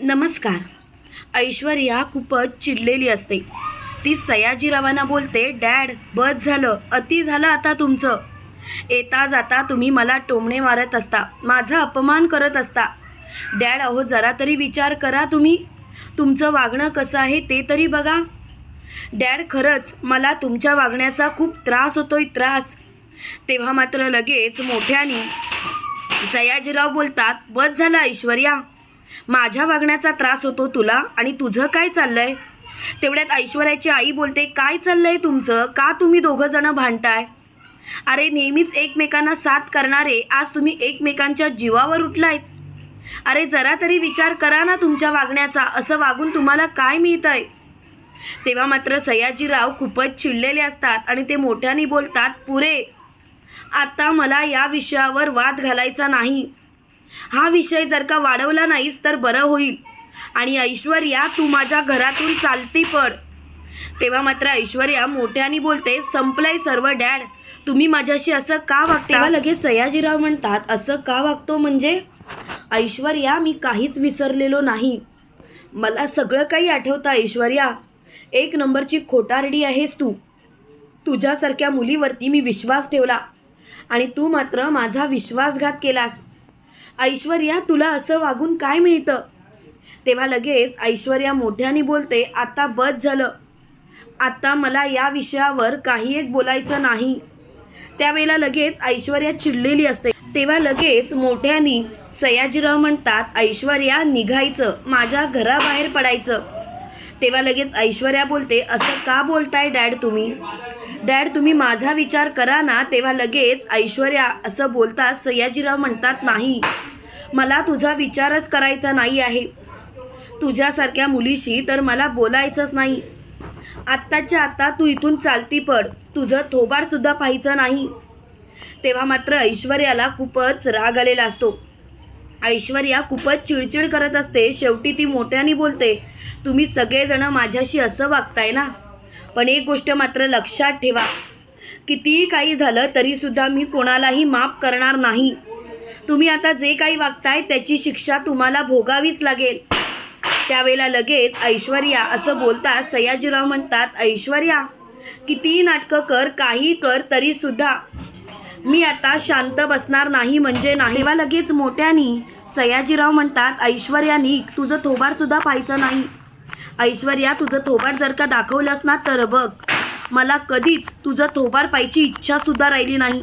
नमस्कार. ऐश्वर्या खूपच चिडलेली असते. ती सयाजीरावांना बोलते डॅड बस झालं. अति झालं आता तुमचं. येता जाता तुम्ही मला टोमणे मारत असता. माझा अपमान करत असता. डॅड अहो जरा तरी विचार करा तुम्ही. तुमचं वागणं कसं आहे ते तरी बघा. डॅड खरंच मला तुमच्या वागण्याचा खूप त्रास होतोय त्रास. तेव्हा मात्र लगेच मोठ्याने सयाजीराव बोलतात बस झालं ऐश्वर्या. माझ्या वागण्याचा त्रास होतो तुला आणि तुझं काय चाललंय? तेवढ्यात ऐश्वर्याची आई बोलते काय चाललंय तुमचं? का तुम्ही दोघं जण भांडताय? अरे नेहमीच एकमेकांना साथ करणारे आज तुम्ही एकमेकांच्या जीवावर उठलायत. अरे जरा तरी विचार करा ना तुमच्या वागण्याचा असं वागून तुम्हाला काय मिळतंय? तेव्हा मात्र सयाजीराव खूपच चिडलेले असतात आणि ते मोठ्याने बोलतात पुरे आता मला या विषयावर वाद घालायचा नाही. हा विषय जर का वाढवला नाहीस तर बरं होईल. आणि ऐश्वर्या तू माझ्या घरातून चालती पड. तेव्हा मात्र ऐश्वर्या मोठ्याने बोलते संपलंय सर्व डॅड. तुम्ही माझ्याशी असं का वागता? तेव्हा लगेच सयाजीराव म्हणतात असं का वागतो म्हणजे? ऐश्वर्या मी काहीच विसरलेलो नाही. मला सगळं काही आठवतं ऐश्वर्या. एक नंबरची खोटारडी आहेस तू. तुझ्यासारख्या मुलीवरती मी विश्वास ठेवला. आणि तू मात्र माझा विश्वासघात केलास. ऐश्वर्या तुला असं वागून काय मिळतं? तेव्हा लगेच ऐश्वर्या मोठ्याने बोलते आता बस झालं. आत्ता मला या विषयावर काही एक बोलायचं नाही. त्यावेळेला लगेच ऐश्वर्या चिडलेली असते. तेव्हा लगेच मोठ्यानी सयाजीराव म्हणतात ऐश्वर्या निघायचं. माझ्या घराबाहेर पडायचं. तेव्हा लगेच ऐश्वर्या बोलते असं का बोलताय डॅड तुम्ही? डॅड तुम्ही माझा विचार करा ना. तेव्हा लगेच ऐश्वर्या असं बोलता सयाजीराव म्हणतात नाही. मला तुझा विचारच करायचा नाही आहे. तुझ्यासारख्या मुलीशी तर मला बोलायचंच नाही. आत्ताच्या आत्ता तू इथून चालती पड. तुझं थोबाडसुद्धा पाहायचं नाही. तेव्हा मात्र ऐश्वर्याला खूपच राग आलेला असतो. ऐश्वर्या खूपच चिडचिड करत असते. शेवटी ती मोठ्याने बोलते तुम्ही सगळेजणं माझ्याशी असं वागताय ना? पण एक गोष्ट मात्र लक्षात ठेवा. कितीही काही झालं तरीसुद्धा मी कोणालाही माफ करणार नाही. तुम्ही आता जे काही वागताय त्याची शिक्षा तुम्हाला भोगावीच लागेल. त्यावेळेला लगेच ऐश्वर्या असं बोलता सयाजीराव म्हणतात ऐश्वर्या कितीही नाटकं कर काही कर तरीसुद्धा मी आता शांत बसणार नाही म्हणजे नाही तेव्हा लगेच मोठ्यानी. सयाजीराव म्हणतात ऐश्वर्यानी तुझं थोबाड सुद्धा पाहायचं नाही. ऐश्वर्या तुझं थोबाड जर का दाखवलंस ना तर बघ. मला कधीच तुझं थोबाड पाहायची इच्छा सुद्धा राहिली नाही.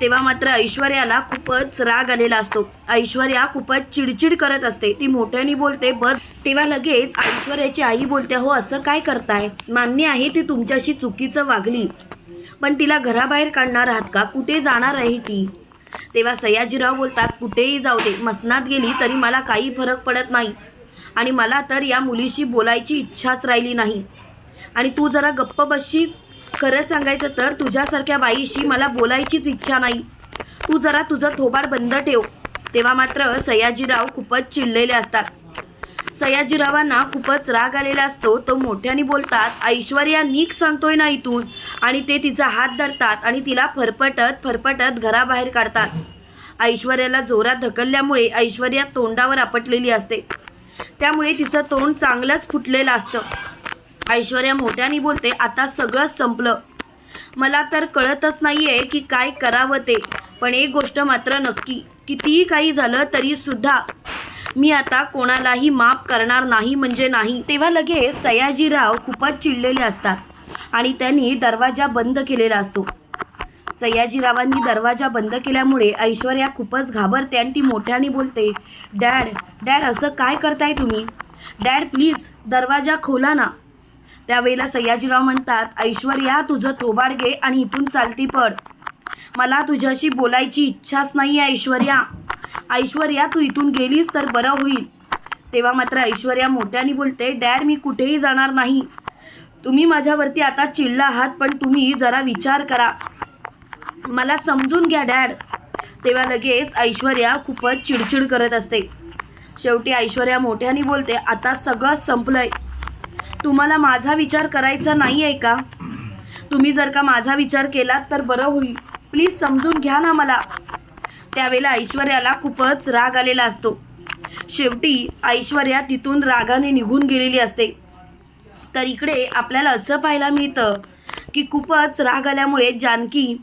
तेव्हा मात्र ऐश्वर्याला खूपच राग आलेला असतो. ऐश्वर्या खूपच चिडचिड करत असते. ती मोठ्याने बोलते बस तेव्हा लगेच ऐश्वर्याची आई बोलते हो असं काय करताय? मान्य आहे ती तुमच्याशी चुकीचं वागली. पण तिला घराबाहेर काढणार आहात का? कुठे जाणार आहे ती? तेव्हा सयाजीराव बोलतात कुठेही जाऊ दे. मसनात गेली तरी मला काही फरक पडत नाही. आणि मला तर या मुलीशी बोलायची इच्छाच राहिली नाही. आणि तू जरा गप्प बसशी खरं सांगायचं तर तुझ्यासारख्या बाईशी मला बोलायचीच इच्छा नाही. तू जरा तुझं थोबाड बंद ठेव. तेव्हा मात्र सयाजीराव खूपच चिडलेले असतात. सयाजीरावांना खूपच राग आलेला असतो. तो मोठ्याने बोलतात ऐश्वर्या नीक सांगतोय ना इथून. आणि ते तिचा हात धरतात आणि तिला फरफटत फरफटत घराबाहेर काढतात. ऐश्वर्याला जोरात ढकलल्यामुळे ऐश्वर्या तोंडावर आपटलेली असते. त्यामुळे तिचं तोंड चांगलंच फुटलेलं असतं. ऐश्वर्या मोठ्याने बोलते आता सगळंच संपलं. मला तर कळतच नाही आहे की काय करावं ते. पण एक गोष्ट मात्र नक्की कितीही काही झालं तरी सुद्धा मी आता कोणालाही माफ करणार नाही म्हणजे नाही. तेव्हा लगेच सयाजीराव खूपच चिडलेले असतात आणि त्यांनी दरवाजा बंद केलेला असतो. सयाजीरावांनी दरवाजा बंद केल्यामुळे ऐश्वर्या खूपच घाबरते आणि ती मोठ्याने बोलते डॅड डॅड असं काय करताय तुम्ही? डॅड प्लीज दरवाजा खोला ना. त्यावेळेला सयाजीराव म्हणतात ऐश्वर्या तुझं थोबाड घे आणि इथून चालती पड. मला तुझ्याशी बोलायची इच्छाच नाही आहे ऐश्वर्या. ऐश्वर्या तू इथून गेलीस तर बरं होईल. तेव्हा मात्र ऐश्वर्या मोठ्याने बोलते डॅड मी कुठेही जाणार नाही. तुम्ही माझ्यावरती आता चिडला आहात पण तुम्ही जरा विचार करा. मला समजून घ्या डॅड. तेव्हा लगेच ऐश्वर्या खूपच चिडचिड करत असते. शेवटी ऐश्वर्या मोठ्याने बोलते आता सगळं संपलंय. तुम्हाला माझा विचार करायचा नाही आहे का? तुम्ही जर का माझा विचार केलात तर बरं होईल. प्लीज समजून घ्या ना मला. त्यावेळेला ऐश्वर्याला खूपच राग आलेला असतो. शेवटी ऐश्वर्या तिथून रागाने निघून गेलेली असते. तर इकडे आपल्याला असं पाहायला मिळतं की खूपच राग आल्यामुळे जानकी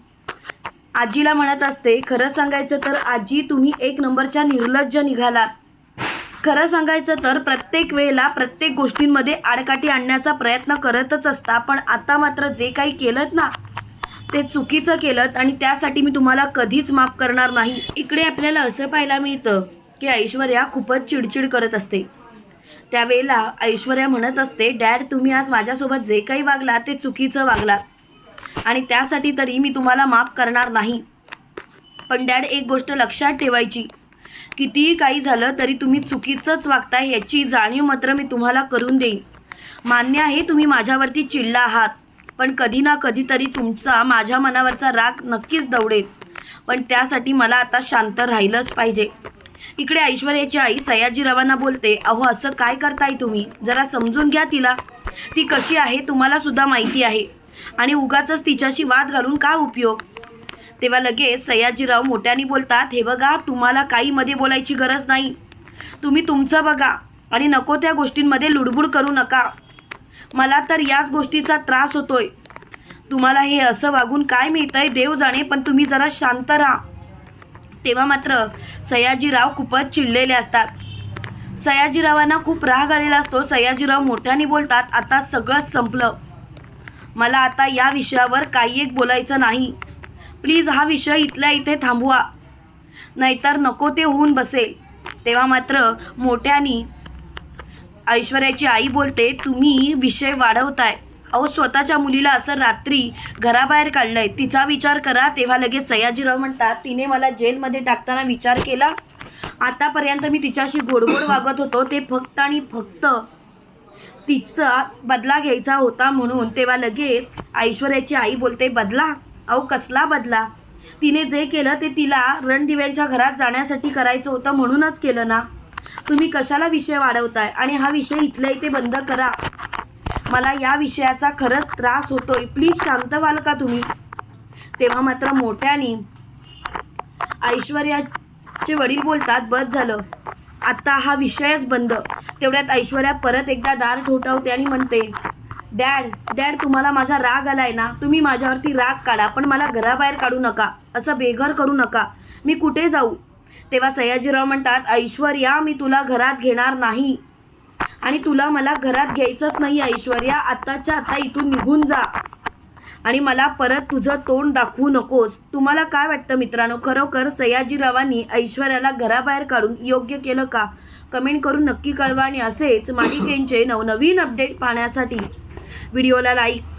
आजीला म्हणत असते खरं सांगायचं तर आजी तुम्ही एक नंबरच्या निर्लज्ज निघालात. खरं सांगायचं तर प्रत्येक वेळेला प्रत्येक गोष्टींमध्ये आडकाठी आणण्याचा प्रयत्न करतच असता पण आता मात्र जे काही केलं ना ते चुकीचं केलं आणि त्यासाठी मी तुम्हाला कधीच माफ करणार नाही. इकडे आपल्याला असं पाहायला मिळतं की ऐश्वर्या खूपच चिडचिड करत असते. त्यावेळेला ऐश्वर्या म्हणत असते डॅड तुम्ही आज माझ्यासोबत जे काही वागला ते चुकीचं वागला आणि त्यासाठी तरी मी तुम्हाला माफ करणार नाही. पण डॅड एक गोष्ट लक्षात ठेवायची कितीही काही झालं तरी तुम्ही चुकीचंच वागताय याची जाणीव मात्र मी तुम्हाला करून देईन. मान्य आहे तुम्ही माझ्यावरती चिडला आहात पण कधी ना कधीतरी तुमचा माझ्या मनावरचा राग नक्कीच दौडेल. पण त्यासाठी मला आता शांत राहिलंच पाहिजे. इकडे ऐश्वर्याची आई सयाजीरावांना बोलते अहो असं काय करताय तुम्ही? जरा समजून घ्या तिला. ती कशी आहे तुम्हाला सुद्धा माहिती आहे. आणि उगाच तिच्याशी वाद घालून काय उपयोग? तेव्हा लगेच सयाजीराव मोठ्याने बोलतात हे बघा तुम्हाला काही मध्ये बोलायची गरज नाही. तुम्ही तुमचं बघा आणि नको त्या गोष्टींमध्ये लुडबुड करू नका. मला तर याच गोष्टीचा त्रास होतोय. तुम्हाला हे असं वागून काय मिळतंय देव जाणे पण तुम्ही जरा शांत राहा. तेव्हा मात्र सयाजीराव खूपच चिडलेले असतात. सयाजीरावांना खूप राग आलेला असतो. सयाजीराव मोठ्याने बोलतात आता सगळंच संपलं. मला आता या विषयावर काही एक बोलायचं नाही. प्लीज हा विषय इथल्या इथे थांबवा. नाहीतर नको ते होऊन बसेल. तेव्हा मात्र मोठ्यानी ऐश्वर्याची आई बोलते तुम्ही विषय वाढवताय. अहो स्वतःच्या मुलीला असं रात्री घराबाहेर काढलंय. तिचा विचार करा. तेव्हा लगेच सयाजीराव म्हणतात तिने मला जेलमध्ये टाकताना विचार केला. आतापर्यंत मी तिच्याशी गोडगोड वागत होतो. ते फक्त आणि फक्त तिचा बदला घ्यायचा होता म्हणून. तेव्हा लगेच ऐश्वर्याची आई बोलते बदला. अहो कसला बदला? तिने जे केलं ते तिला रणदिव्यांच्या घरात जाण्यासाठी करायचं होतं म्हणूनच केलं ना. तुम्ही कशाला विषय वाढवताय? आणि हा विषय इथल्या इथे बंद करा. मला या विषयाचा खरंच त्रास होतोय. प्लीज शांत व्हाल का तुम्ही? तेव्हा मात्र मोठ्याने ऐश्वर्याचे वडील बोलतात बस झालं. आता हा विषयच बंद. तेवढ्यात ऐश्वर्या परत एकदा दार ठोठावते आणि म्हणते डॅड डॅड तुम्हाला माझा राग आलाय ना तुम्ही माझ्यावरती राग काढा पण मला घराबाहेर काढू नका असं बेघर करू नका. मी कुठे जाऊ? तेव्हा सयाजीराव म्हणतात ऐश्वर्या मी तुला घरात घेणार नाही. आणि तुला मला घरात घ्यायचंच नाही ऐश्वर्या आत्ताच्या आत्ता इथून निघून जा. आणि मला परत तुझं तोंड दाखवू नकोस. तुम्हाला काय वाटतं मित्रांनो? खरोखर सयाजीरावांनी ऐश्वर्याला घराबाहेर काढून योग्य केलं का? कमेंट करून नक्की कळवा आणि असेच मालिकेंचे नवनवीन अपडेट पाहण्यासाठी. व्हिडिओला लाईक